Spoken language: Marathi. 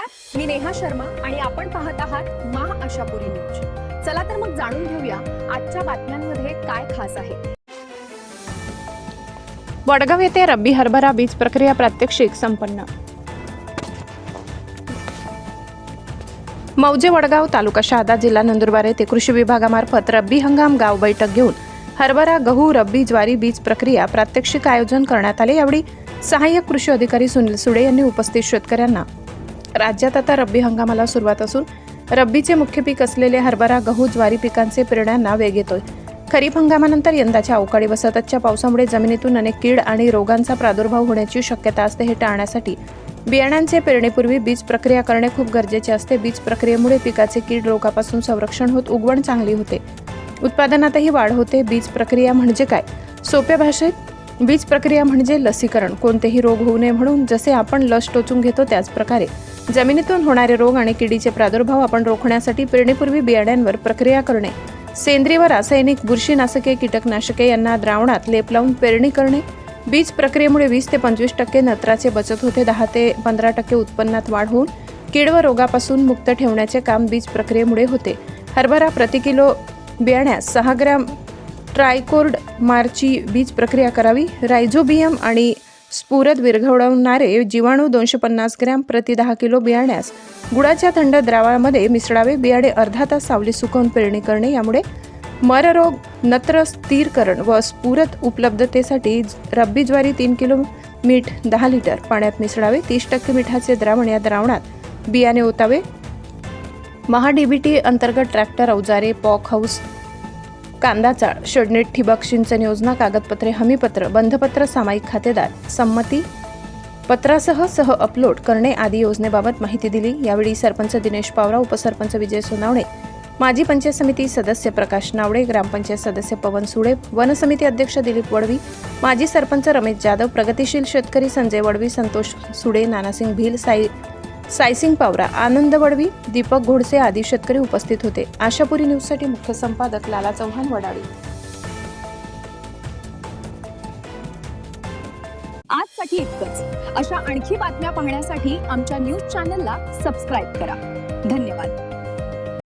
नमस्कार मी नेहा शर्मा आणि आपण पाहत आहात महा आशापुरी न्यूज. चला तर मग जाणून घेऊया आजच्या बातम्यांमध्ये काय खास आहे. वडगाव येथे रब्बी हरभरा बीज प्रक्रिया प्रात्यक्षिक संपन्न. मौजे वडगाव तालुका शहादा जिल्हा नंदुरबार येथे कृषी विभागामार्फत रब्बी हंगाम गाव बैठक घेऊन हरभरा गहू रब्बी ज्वारी बीज प्रक्रिया प्रात्यक्षिक आयोजन करण्यात आले. यावेळी सहाय्यक कृषी अधिकारी सुनील सुडे यांनी उपस्थित शेतकऱ्यांना राज्यात आता रब्बी हंगामाला सुरुवात असून रब्बीचे मुख्य पीक असलेले हरभरा गहू ज्वारी पिकांचे पेरण्यांना वेग येतोय. खरीप हंगामानंतर यंदाच्या अवकाळी व सततच्या पावसामुळे जमिनीतून अनेक कीड आणि रोगांचा प्रादुर्भाव होण्याची शक्यता असते हे टाळण्यासाठी बियाण्यांचे पेरणीपूर्वी बीज प्रक्रिया करणे खूप गरजेचे असते. बीज प्रक्रियेमुळे पिकाचे कीड रोगापासून संरक्षण होत उगवण चांगली होते. उत्पादनातही वाढ होते. बीज प्रक्रिया म्हणजे काय? सोप्या भाषेत बीज प्रक्रिया म्हणजे लसीकरण. कोणतेही रोग होऊ नये म्हणून जसे आपण लस टोचून घेतो त्याचप्रकारे जमिनीतून होणारे रोग आणि किडीचे प्रादुर्भाव आपण रोखण्यासाठी पेरणीपूर्वी बियाण्यांवर प्रक्रिया करणे. सेंद्रिय व रासायनिक बुरशीनाशके कीटकनाशके यांना द्रावणात लेप लावून पेरणी करणे. बीज प्रक्रियेमुळे वीस ते पंचवीस टक्के नत्राचे बचत होते. दहा ते पंधरा टक्के उत्पन्नात वाढ होऊन कीड व रोगापासून मुक्त ठेवण्याचे काम बीज प्रक्रियेमुळे होते. हरभरा प्रति किलो बियाण्यास सहा ग्रॅम ट्रायकोर्ड मारची बीज प्रक्रिया करावी. रायझोबियम आणि स्फुरद विरघळवणारे जीवाणू दोनशे पन्नास ग्रॅम प्रति दहा किलो बियाण्यास गुळाच्या थंड द्रावामध्ये मिसळावे. बियाणे अर्धा तास सावली सुकवून पेरणी करणे यामुळे मररोग नत्र स्थिरकरण व स्फुरत उपलब्धतेसाठी रब्बी ज्वारी तीन किलो मीठ दहा लिटर पाण्यात मिसळावे. तीस टक्के मिठाचे द्रावण या द्रावणात बियाणे ओतावे. महाडीबीटी अंतर्गत ट्रॅक्टर अवजारे पॉक हाऊस कांदा चाळ शेडनेट ठिबक सिंचन योजना कागदपत्रे हमीपत्र बंधपत्र सामायिक खातेदार संमती पत्रासह सह अपलोड करणे आदी योजनेबाबत माहिती दिली. यावेळी सरपंच दिनेश पावरा उपसरपंच विजय सोनावणे माजी पंचायत समिती सदस्य प्रकाश नावडे ग्रामपंचायत सदस्य पवन सुडे वन समिती अध्यक्ष दिलीप वडवी माजी सरपंच रमेश जाधव प्रगतिशील शेतकरी संजय वडवी संतोष सुडे नानासिंग भील साई सायसिंग पावरा आनंद वडवी दीपक घोडसे आदी शेतकरी उपस्थित होते. आशापुरी न्यूजसाठी मुख्य संपादक लाला चव्हाण वडाळी. आजसाठी इतकंच. अशा आणखी बातम्या पाहण्यासाठी आमच्या न्यूज चॅनलला सबस्क्राईब करा. धन्यवाद.